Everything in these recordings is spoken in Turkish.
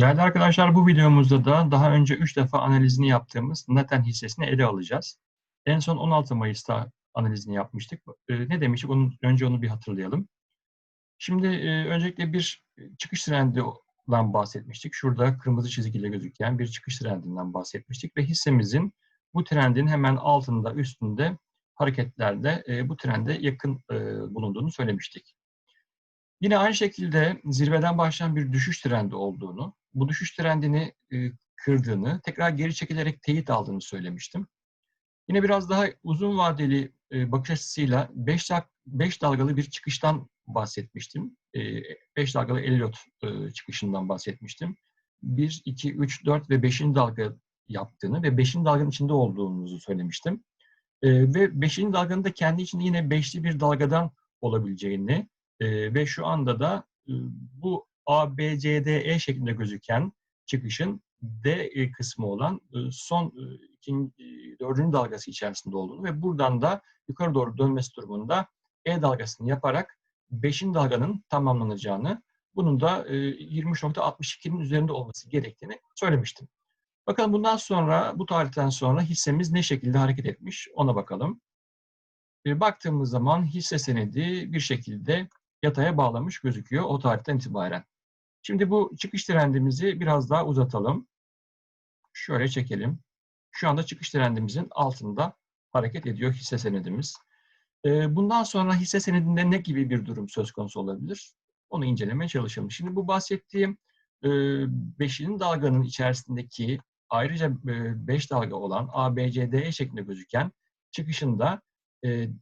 Değerli arkadaşlar bu videomuzda da daha önce 3 defa analizini yaptığımız Naten hissesini ele alacağız. En son 16 Mayıs'ta analizini yapmıştık. Ee, ne demiştik? Onu, önce onu bir hatırlayalım. Şimdi e, öncelikle bir çıkış trendinden bahsetmiştik. Şurada kırmızı çizgiyle gözüken bir çıkış trendinden bahsetmiştik ve hissemizin bu trendin hemen altında, üstünde hareketlerde e, bu trende yakın e, bulunduğunu söylemiştik. Yine aynı şekilde zirveden başlayan bir düşüş trendi olduğunu, bu düşüş trendini e, kırdığını, tekrar geri çekilerek teyit aldığını söylemiştim. Yine biraz daha uzun vadeli e, bakış açısıyla 5 5 dalgalı bir çıkıştan bahsetmiştim. 5 dalgalı Elliot e, çıkışından bahsetmiştim. 1, 2, 3, 4 ve 5. dalga yaptığını ve 5. dalganın içinde olduğumuzu söylemiştim. Ve 5. dalganın da kendi içinde yine 5'li bir dalgadan olabileceğini ve şu anda da bu A, B, C, D, E şeklinde gözüken çıkışın D kısmı olan son ikinci, dördüncü dalgası içerisinde olduğunu ve buradan da yukarı doğru dönmesi durumunda E dalgasını yaparak beşinci dalganın tamamlanacağını, bunun da 23.62'nin üzerinde olması gerektiğini söylemiştim. Bakalım bundan sonra, bu tarihten sonra hissemiz ne şekilde hareket etmiş ona bakalım. Baktığımız zaman hisse senedi bir şekilde yataya bağlamış gözüküyor o tarihten itibaren. Şimdi bu çıkış trendimizi biraz daha uzatalım. Şöyle çekelim. Şu anda çıkış trendimizin altında hareket ediyor hisse senedimiz. Bundan sonra hisse senedinde ne gibi bir durum söz konusu olabilir? Onu incelemeye çalışalım. Şimdi bu bahsettiğim 5. dalganın içerisindeki ayrıca 5 dalga olan A, B, C, D şeklinde gözüken çıkışında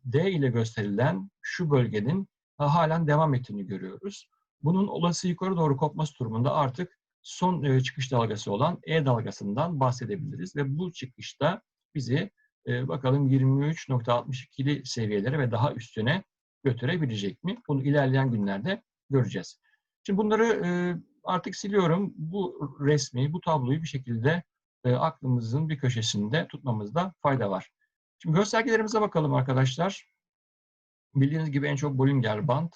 D ile gösterilen şu bölgenin halen devam ettiğini görüyoruz. Bunun olası yukarı doğru kopması durumunda artık son e, çıkış dalgası olan E dalgasından bahsedebiliriz. Ve bu çıkışta bizi e, bakalım 23.62'li seviyelere ve daha üstüne götürebilecek mi? Bunu ilerleyen günlerde göreceğiz. Şimdi bunları e, artık siliyorum. Bu resmi, bu tabloyu bir şekilde aklımızın bir köşesinde tutmamızda fayda var. Şimdi göstergelerimize bakalım arkadaşlar. Bildiğiniz gibi en çok Bollinger Band,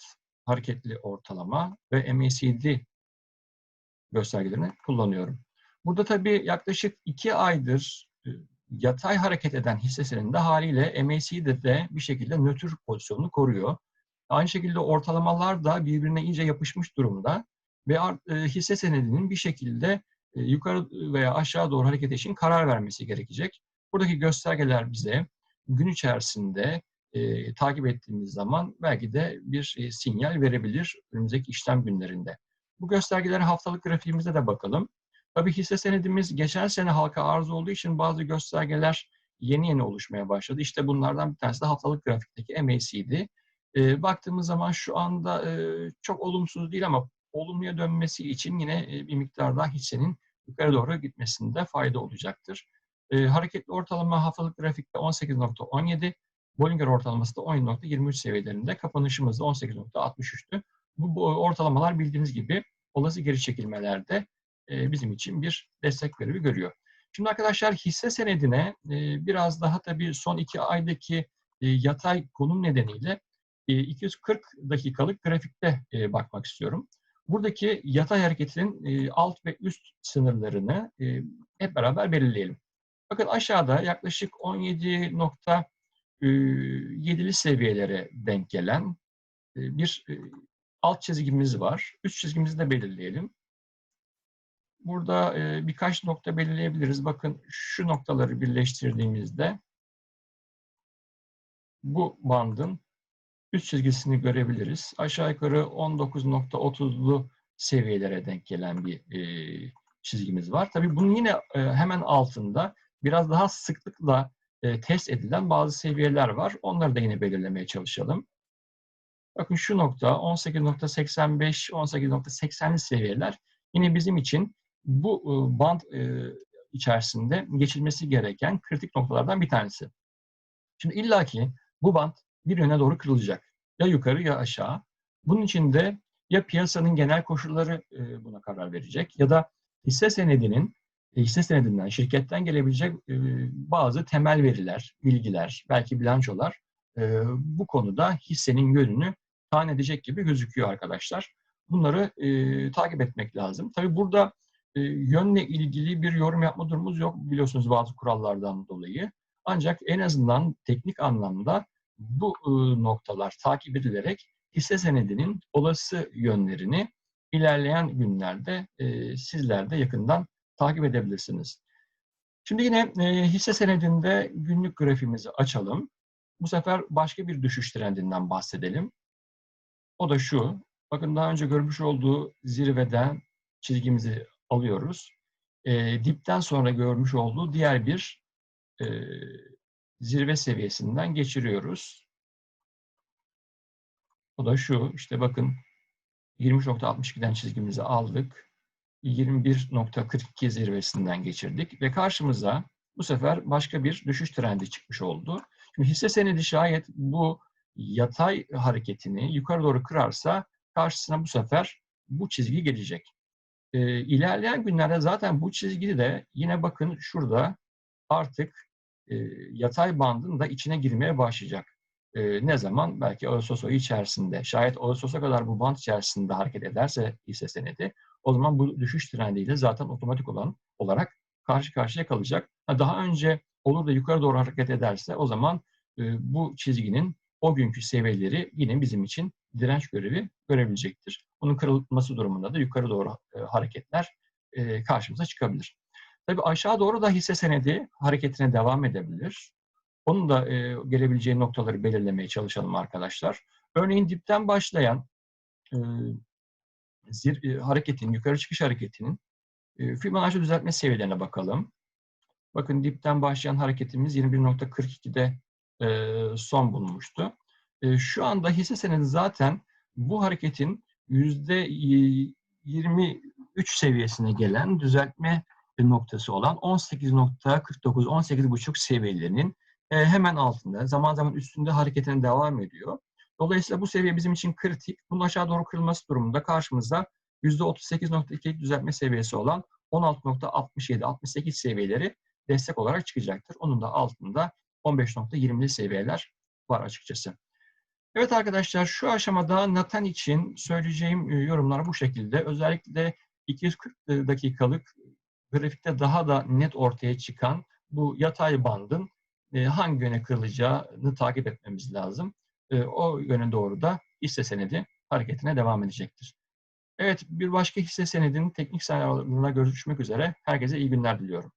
hareketli ortalama ve MACD göstergelerini kullanıyorum. Burada tabii yaklaşık iki aydır e, yatay hareket eden hisse senedinde haliyle MACD de bir şekilde nötr pozisyonunu koruyor. Aynı şekilde ortalamalar da birbirine iyice yapışmış durumda ve e, hisse senedinin bir şekilde e, yukarı veya aşağı doğru hareket için karar vermesi gerekecek. Buradaki göstergeler bize gün içerisinde e, takip ettiğimiz zaman belki de bir e, sinyal verebilir önümüzdeki işlem günlerinde. Bu göstergelere haftalık grafiğimizde de bakalım. Tabii hisse senedimiz geçen sene halka arz olduğu için bazı göstergeler yeni yeni oluşmaya başladı. İşte bunlardan bir tanesi de haftalık grafikteki MACD. E, baktığımız zaman şu anda e, çok olumsuz değil ama olumluya dönmesi için yine e, bir miktar daha hissenin yukarı doğru gitmesinde fayda olacaktır. E, hareketli ortalama haftalık grafikte 18.17, Bollinger ortalaması da 10.23 seviyelerinde. Kapanışımız da 18.63'tü. Bu, bu ortalamalar bildiğiniz gibi olası geri çekilmelerde e, bizim için bir destek görevi görüyor. Şimdi arkadaşlar hisse senedine e, biraz daha tabii son iki aydaki e, yatay konum nedeniyle e, 240 dakikalık grafikte e, bakmak istiyorum. Buradaki yatay hareketin e, alt ve üst sınırlarını e, hep beraber belirleyelim. Bakın aşağıda yaklaşık 17 yedili seviyelere denk gelen bir alt çizgimiz var. Üst çizgimizi de belirleyelim. Burada birkaç nokta belirleyebiliriz. Bakın şu noktaları birleştirdiğimizde bu bandın üst çizgisini görebiliriz. Aşağı yukarı 19.30'lu seviyelere denk gelen bir çizgimiz var. Tabii bunun yine hemen altında biraz daha sıklıkla e, test edilen bazı seviyeler var. Onları da yine belirlemeye çalışalım. Bakın şu nokta 18.85, 18.80'li seviyeler yine bizim için bu e, band e, içerisinde geçilmesi gereken kritik noktalardan bir tanesi. Şimdi illaki bu band bir yöne doğru kırılacak. Ya yukarı ya aşağı. Bunun için de ya piyasanın genel koşulları e, buna karar verecek ya da hisse senedinin hisse senedinden, şirketten gelebilecek bazı temel veriler, bilgiler, belki bilançolar bu konuda hissenin yönünü tayin edecek gibi gözüküyor arkadaşlar. Bunları takip etmek lazım. Tabii burada yönle ilgili bir yorum yapma durumumuz yok biliyorsunuz bazı kurallardan dolayı. Ancak en azından teknik anlamda bu noktalar takip edilerek hisse senedinin olası yönlerini ilerleyen günlerde e, sizler de yakından takip edebilirsiniz. Şimdi yine e, hisse senedinde günlük grafimizi açalım. Bu sefer başka bir düşüş trendinden bahsedelim. O da şu. Bakın daha önce görmüş olduğu zirveden çizgimizi alıyoruz. E, dipten sonra görmüş olduğu diğer bir e, zirve seviyesinden geçiriyoruz. O da şu. İşte bakın 20.62'den çizgimizi aldık. 21.42 zirvesinden geçirdik ve karşımıza bu sefer başka bir düşüş trendi çıkmış oldu. Şimdi hisse senedi şayet bu yatay hareketini yukarı doğru kırarsa karşısına bu sefer bu çizgi gelecek. Ee, ilerleyen günlerde zaten bu çizgi de yine bakın şurada artık e, yatay bandın da içine girmeye başlayacak. E, ne zaman? Belki Ağustos ayı içerisinde. Şayet Ağustos'a kadar bu band içerisinde hareket ederse hisse senedi o zaman bu düşüş trendiyle zaten otomatik olan olarak karşı karşıya kalacak. Daha önce olur da yukarı doğru hareket ederse o zaman e, bu çizginin o günkü seviyeleri yine bizim için direnç görevi görebilecektir. Bunun kırılması durumunda da yukarı doğru e, hareketler e, karşımıza çıkabilir. Tabii aşağı doğru da hisse senedi hareketine devam edebilir. Onun da gelebileceği noktaları belirlemeye çalışalım arkadaşlar. Örneğin dipten başlayan zir, e, yukarı çıkış hareketinin e, Fibonacci düzeltme seviyelerine bakalım. Bakın dipten başlayan hareketimiz 21.42'de e, son bulmuştu. E, şu anda hisse senedi zaten bu hareketin %23 seviyesine gelen düzeltme noktası olan 18.49, 18.5 seviyelerinin e, hemen altında, zaman zaman üstünde hareketine devam ediyor. Dolayısıyla bu seviye bizim için kritik. Bunun aşağı doğru kırılması durumunda karşımızda %38.2 düzeltme seviyesi olan 16.67-68 seviyeleri destek olarak çıkacaktır. Onun da altında 15.20'li seviyeler var açıkçası. Evet arkadaşlar şu aşamada Nathan için söyleyeceğim e, yorumlar bu şekilde. Özellikle 240 dakikalık grafikte daha da net ortaya çıkan bu yatay bandın e, hangi yöne kırılacağını takip etmemiz lazım. E, o yöne doğru da hisse senedi hareketine devam edecektir. Evet, bir başka hisse senedinin teknik senaryolarına görüşmek üzere. Herkese iyi günler diliyorum.